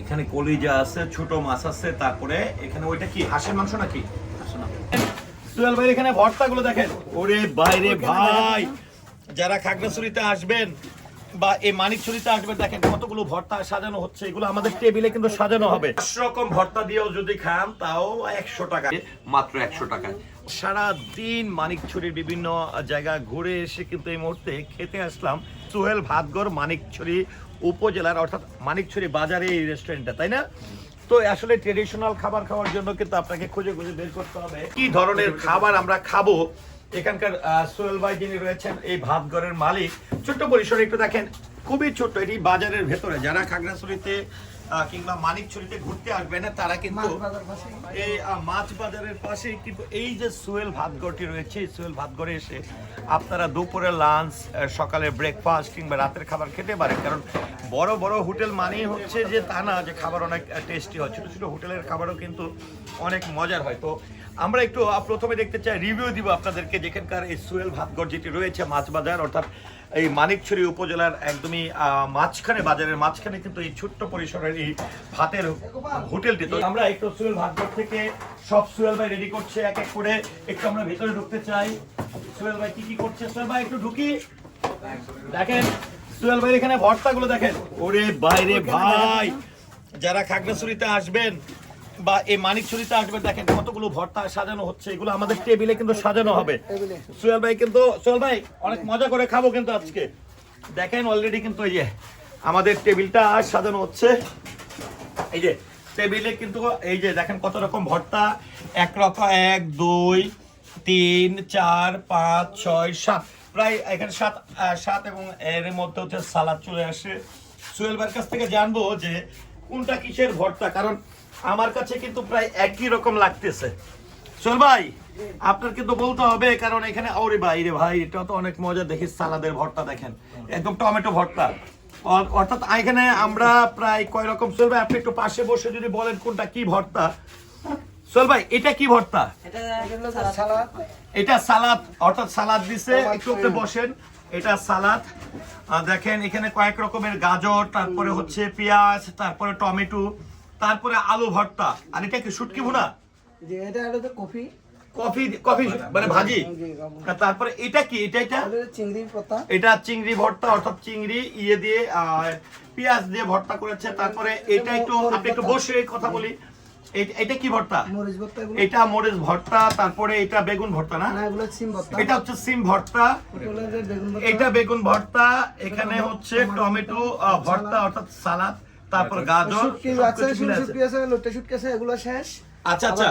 এখানে কলিজা আছে, ছোট মাছ আছে, তারপরে এখানে ওইটা কি? হাঁসের মাংস নাকি? সুহেল ভাই, এখানে ভর্তাগুলো দেখেন। ওরে বাইরে ভাই, যারা খাগড়াছড়িতে আসবেন বা এই মানিকছড়িতে আসবেন, দেখেন কতগুলো ভর্তা সাজানো হচ্ছে। এগুলো আমাদের টেবিলে কিন্তু সাজানো হবে। রকম ভর্তা দিয়েও যদি খান, তাও একশো টাকা। মাত্র একশো টাকায়। সারা দিন মানিকছড়ির বিভিন্ন জায়গা ঘুরে এসে কিন্তু এই মুহূর্তে খেতে আসলাম। সোহেল ভাতগড় মানিকছড়ি উপজেলার, অর্থাৎ মানিকছড়ি বাজারে এই রেস্টুরেন্টটা তাই না? তো আসলে ট্রেডিশনাল খাবার খাওয়ার জন্য কিন্তু আপনাকে খুঁজে খুঁজে বের করতে হবে। কি ধরনের খাবার আমরা খাব? এখানকার সোহেল ভাই যিনি রয়েছেন, এই ভাতঘরের মালিক। ছোট্ট পরিসরে একটু দেখেন। খুবই ছোট্ট, এটি বাজারের ভেতরে। যারা খাগড়াছড়িতে কিংবা মানিকছড়িতে ঘুরতে আসবে না তারা কিন্তু এই মাছ বাজারের পাশে কিন্তু এই যে সোহেল ভাতঘরটি রয়েছে এই সোহেল ভাতঘরে এসে আপনারা দুপুরে লাঞ্চ সকালে ব্রেকফাস্ট কিংবা রাতের খাবার খেতে পারেন। কারণ বড় বড় হোটেল মানেই হচ্ছে যে তা না যে খাবার অনেক টেস্টি হয়। ছোটো ছোটো হোটেলের খাবারও কিন্তু অনেক মজার হয়। তো আমরা একটু প্রথমে দেখতে চাই রিভিউ দিব আপনাদেরকে যেখানকার এই সোহেল ভাতঘর যেটি রয়েছে মাছ বাজার অর্থাৎ এই মানিকছড়ি উপজেলার একদমই মাঝখানে, বাজারের মাঝখানে কিন্তু এই ছোট্ট পরিসরের এই ভাতের হোটেলটি। তো আমরা একটু সুয়েল ভাতঘর থেকে সব সুয়েল ভাই রেডি করছে এক এক করে। একটু আমরা ভেতরে ঢুকতে চাই। সোহেল ভাই কি কি করছে? সোহেল ভাই একটু ঢুকি। দেখেন সুয়েল ভাই এখানে ভর্তাগুলো দেখেন। ওরে বাইরে ভাই, যারা খাগড়াছড়িতে আসবেন বা এই মানিক মানিকছড়িতে আসবে দেখেন কতগুলো ভর্তা সাজানো হচ্ছে এগুলো আমাদের টেবিলে কিন্তু সাজানো হবে। সোহেল ভাই কিন্তু সোহেল ভাই অনেক মজা করে খাব কিন্তু আজকে। দেখেন অলরেডি কিন্তু এই যে আমাদের টেবিলটা আজ সাজানো হচ্ছে। এই যে টেবিলে কিন্তু এই যে দেখেন কত রকম ভর্তা। এক রকম এক দুই তিন চার পাঁচ ছয় সাত। প্রায় এখানে সাত সাত এবং এর মধ্যে হচ্ছে সালাদ চলে আসে। সোহেল ভাইয়ের কাছ থেকে জানব যে কোনটা কিসের ভর্তা কারণ আমার কাছে কিন্তু প্রায় একই রকম লাগতেছে। সোহেল ভাই আপনার কিন্তু বলতে হবে কারণ এখানে ওরে ভাই রে ভাই এটা তো অনেক মজা দেখি সালাদের ভর্তা দেখেন। একদম টমেটো ভর্তা। অর্থাৎ এখানে আমরা প্রায় কয় রকম সোহেল ভাই আপনি একটু পাশে বসে যদি বলেন কোনটা কি ভর্তা। সোহেল ভাই এটা কি ভর্তা? এটা সালাদ। অর্থাৎ সালাদ দিছে একটু একটু বসেন এটা সালাদ। দেখেন এখানে কয়েক রকমের গাজর তারপরে হচ্ছে পেঁয়াজ তারপরে টমেটো তারপরে আলু ভর্তা। আর এটা কি শুটকি ভুনা? যে এটা হলো কফি। কফি কফি মানে ভাজি। তারপরে এটা কি? এটা এটা? চিংড়ি পাতা এটা চিংড়ি ভর্তা অর্থাৎ চিংড়ি ইয়ে দিয়ে পেঁয়াজ দিয়ে ভর্তা করেছে। তারপরে এটা একটু আপনি একটু বসে কথা বলি। এটা কি ভর্তা? মরিচ ভর্তা এটা মরিচ ভর্তা তারপরে এটা বেগুন ভর্তা না? ভর্তা। এটা হচ্ছে সিম ভর্তা। ভর্তা। এটা বেগুন ভর্তা। এখানে হচ্ছে টমেটো ভর্তা অর্থাৎ সালাদ। তারপর গাজর আছে আছে। এগুলো শেষ? আচ্ছা আচ্ছা।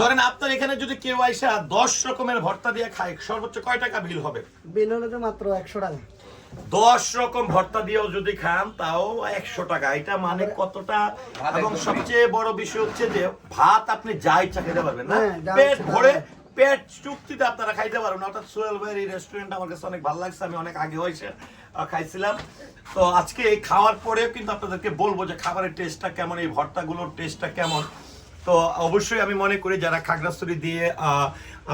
ধরেন আপনার এখানে যদি কেউ আইসা দশ রকমের ভর্তা দিয়ে খায় সর্বোচ্চ কয় টাকা বিল হবে? বিল হলো মাত্র একশো টাকা। দশ রকম ভর্তা দিয়েও যদি খান তাও একশো টাকা। এটা মানে কতটা? এবং সবচেয়ে বড় বিষয় হচ্ছে যে ভাত আপনি যা ইচ্ছা খেতে পারবেন না? হ্যাঁ, পেট ভরে পেট চুক্তিতে আপনারা খাইতে পারবেন, অর্থাৎ সোহেল ভাইয়ের এই রেস্টুরেন্ট আমার কাছে অনেক ভালো লাগছে, আমি অনেক আগে হয়েছে খাইছিলাম। তো আজকে এই খাওয়ার পরেও কিন্তু আপনাদেরকে বলব যে খাবারের টেস্টটা কেমন, এই ভর্তাগুলোর টেস্টটা কেমন। তো অবশ্যই আমি মনে করি যারা খাগড়াছড়ি দিয়ে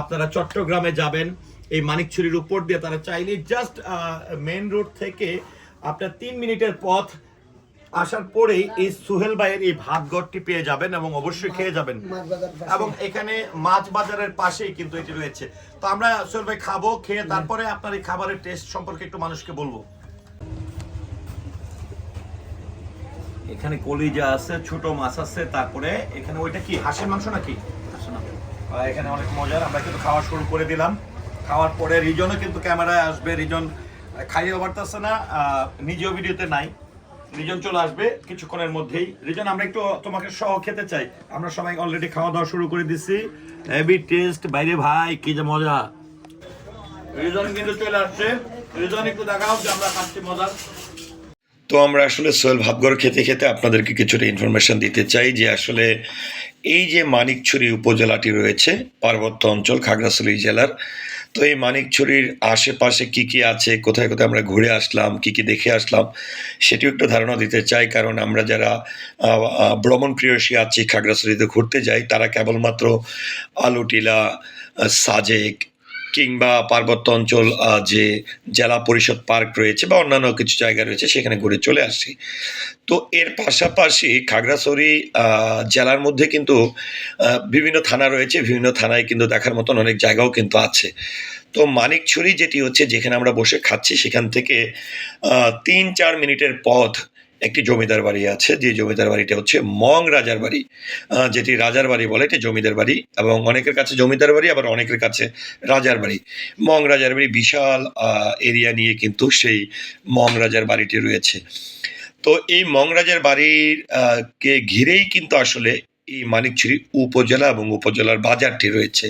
আপনারা চট্টগ্রামে যাবেন, এই মানিকছড়ির উপর দিয়ে তারা চাইলে জাস্ট মেন রোড থেকে আপনার তিন মিনিটের পথ আসার পরেই এই সুহেল ভাইয়ের এই ভাত ঘরটি পেয়ে যাবেন এবং অবশ্যই খেয়ে যাবেন। এবং এখানে মাছ বাজারের পাশেই কিন্তু এটি রয়েছে। তো আমরা সুহেল ভাই খাব খেয়ে তারপরে আপনার এই খাবারের টেস্ট সম্পর্কে একটু মানুষকে বলব। এখানে কলিজা আছে ছোট মাছ আছে তারপরে এখানে ওইটা কি হাঁসের মাংস নাকি? এখানে অনেক মজার আমরা কিন্তু খাওয়া শুরু করে দিলাম। খাওয়ার পরে রিজনও কিন্তু ক্যামেরায় আসবে রিজন খাইয়ে পারতেছে না আহ, নিজেও ভিডিওতে নাই। রিজন চলে আসবে কিছুক্ষণের মধ্যেই। রিজন, আমরা একটু তোমাকে সহ খেতে চাই। আমরা সবাই অলরেডি খাওয়া দাওয়া শুরু করে দিছি। হেভি টেস্ট বাইরে ভাই, কি যে মজা। রিজন কিন্তু চলে আসছে। রিজন, একটু দেখাও যে আমরা খাচ্ছি মজার তো আমরা আসলে সোহেল ভাবগড় খেতে খেতে আপনাদেরকে কিছুটা ইনফরমেশন দিতে চাই যে আসলে এই যে মানিকছড়ি উপজেলাটি রয়েছে, পার্বত্য অঞ্চল, খাগড়াছড়ি জেলার তো এই মানিকছড়ির আশেপাশে কি কি আছে, কোথায় কোথায় আমরা ঘুরে আসলাম, কি কি দেখে আসলাম, সেটিও একটু ধারণা দিতে চাই। কারণ আমরা যারা ভ্রমণ প্রিয়সী আছি, খাগড়াছড়িতে ঘুরতে যাই, তারা কেবলমাত্র আলুটিলা সাজেক কিংবা পার্বত্য অঞ্চল যে জেলা পরিষদ পার্ক রয়েছে বা অন্যান্য কিছু জায়গা রয়েছে, সেখানে ঘুরে চলে আসছি। তো এর পাশাপাশি খাগড়াছড়ি জেলার মধ্যে কিন্তু বিভিন্ন থানা রয়েছে, বিভিন্ন থানায় কিন্তু দেখার মতন অনেক জায়গাও কিন্তু আছে। তো মানিকছড়ি যেটি হচ্ছে, যেখানে আমরা বসে খাচ্ছি, সেখান থেকে তিন চার মিনিটের পথ একটি জমিদার বাড়ি আছে, যে জমিদার বাড়িটা হচ্ছে মং রাজার বাড়ি যেটি রাজার বাড়ি বলে, এটি জমিদার বাড়ি এবং অনেকের কাছে জমিদার বাড়ি, আবার অনেকের কাছে রাজার বাড়ি। মং রাজার বাড়ি বিশাল এরিয়া নিয়ে কিন্তু সেই মং রাজার বাড়িটি রয়েছে। তো এই মং রাজার বাড়ির কে ঘিরেই কিন্তু আসলে এই মানিকছড়ি উপজেলা এবং উপজেলার বাজারটি রয়েছে।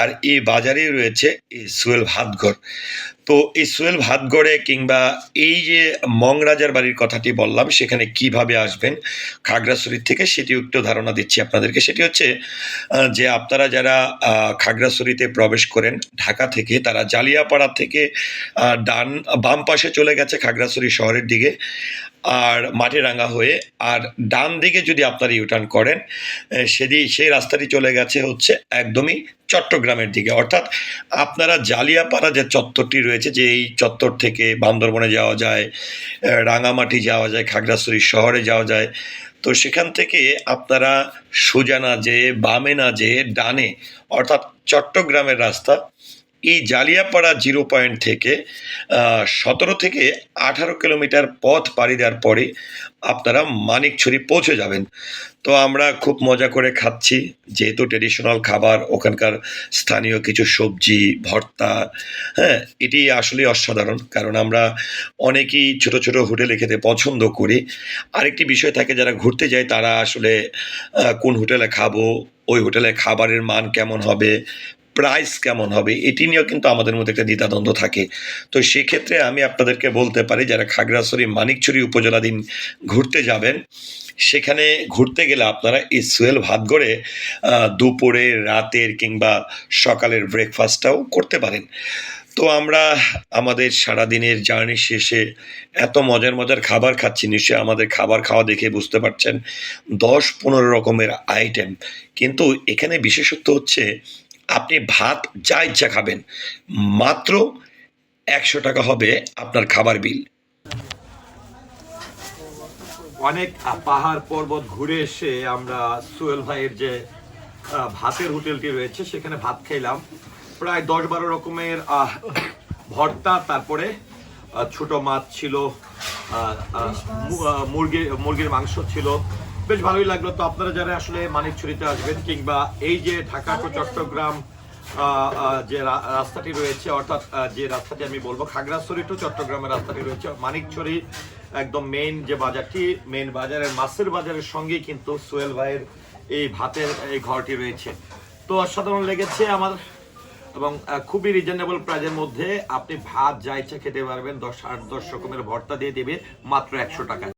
আর এই বাজারেই রয়েছে এই সোয়েল ভাতঘর। তো এই ভাতগড়ে কিংবা এই যে মংরাজার বাড়ির কথাটি বললাম, সেখানে কীভাবে আসবেন খাগড়াছড়ির থেকে সেটিও একটু ধারণা দিচ্ছি আপনাদেরকে। সেটি হচ্ছে যে আপনারা যারা খাগড়াছড়িতে প্রবেশ করেন, ঢাকা থেকে, তারা জালিয়াপাড়া থেকে ডান, বাম পাশে চলে গেছে খাগড়াছড়ি শহরের দিকে, আর মাটিরাঙ্গা হয়ে, আর ডান দিকে যদি আপনারা ইউটার্ন করেন সেদি, সেই রাস্তাটি চলে গেছে হচ্ছে একদমই চট্টগ্রামের দিকে। অর্থাৎ আপনারা জালিয়াপাড়া যে চত্বরটি রয়েছে, যে এই চত্বর থেকে বান্দরবনে যাওয়া যায় রাঙামাটি যাওয়া যায়, খাগড়াছড়ি শহরে যাওয়া যায়, তো সেখান থেকে আপনারা সোজা না যেয়ে বামে না যেয়ে ডানে, অর্থাৎ চট্টগ্রামের রাস্তা এই জালিয়াপাড়া জিরো পয়েন্ট থেকে সতেরো থেকে আঠারো কিলোমিটার পথ পাড়ি দেওয়ার পরে আপনারা মানিকছড়ি পৌঁছে যাবেন। তো আমরা খুব মজা করে খাচ্ছি। যেহেতু ট্রেডিশনাল খাবার, ওখানকার স্থানীয় কিছু সবজি, ভর্তা হ্যাঁ এটি আসলে অসাধারণ। কারণ আমরা অনেকেই ছোট ছোট হোটেলে খেতে পছন্দ করি। আরেকটি বিষয় থাকে, যারা ঘুরতে যায় তারা আসলে কোন হোটেলে খাব, ওই হোটেলে খাবারের মান কেমন হবে প্রাইস কেমন হবে, এটি নিয়েও কিন্তু আমাদের মধ্যে একটা দ্বিধাদ্বন্দ্ব থাকে। তো সেক্ষেত্রে আমি আপনাদেরকে বলতে পারি, যারা খাগড়াছড়ি মানিকছড়ি উপজেলাধীন ঘুরতে যাবেন, সেখানে ঘুরতে গেলে আপনারা এই সোয়েল ভাতগড়ে দুপুরে, রাতের কিংবা সকালের ব্রেকফাস্টটাও করতে পারেন। তো আমরা আমাদের সারাদিনের জার্নি শেষে এত মজার মজার খাবার খাচ্ছি, নিশ্চয়ই আমাদের খাবার খাওয়া দেখে বুঝতে পারছেন, দশ পনেরো রকমের আইটেম কিন্তু এখানে বিশেষত্ব হচ্ছে আপনি ভাত যা ইচ্ছা খাবেন। মাত্র একশো টাকা হবে আপনার খাবার বিল। অনেক পাহাড় পর্বত ঘুরে এসে আমরা সোহেল ভাইয়ের যে ভাতের হোটেলটি রয়েছে সেখানে ভাত খেলাম। প্রায় দশ বারো রকমের ভর্তা তারপরে ছোট মাছ ছিল আহ, আহ, মু- আহ, মুরগির মুরগির মাংস ছিল বেশ ভালোই লাগল। তো আপনারা যারা আসলে মানিকছড়িতে আসবেন কিংবা এই যে ঢাকা টু চট্টগ্রাম যে রাস্তাটি রয়েছে অর্থাৎ যে রাস্তাটি আমি বলব খাগড়াছড়ি টু চট্টগ্রামের রাস্তাটি রয়েছে মানিকছড়ি একদম মেইন যে বাজারটি মেইন বাজারের মাছের বাজারের সঙ্গেই কিন্তু সোহেল ভাইয়ের এই ভাতের এই ঘরটি রয়েছে। তো অসাধারণ লেগেছে আমার এবং খুবই রিজনেবল প্রাইজের মধ্যে আপনি ভাত যা ইচ্ছা খেতে পারবেন দশ আট দশ রকমের ভর্তা দিয়ে দেবে মাত্র একশো টাকা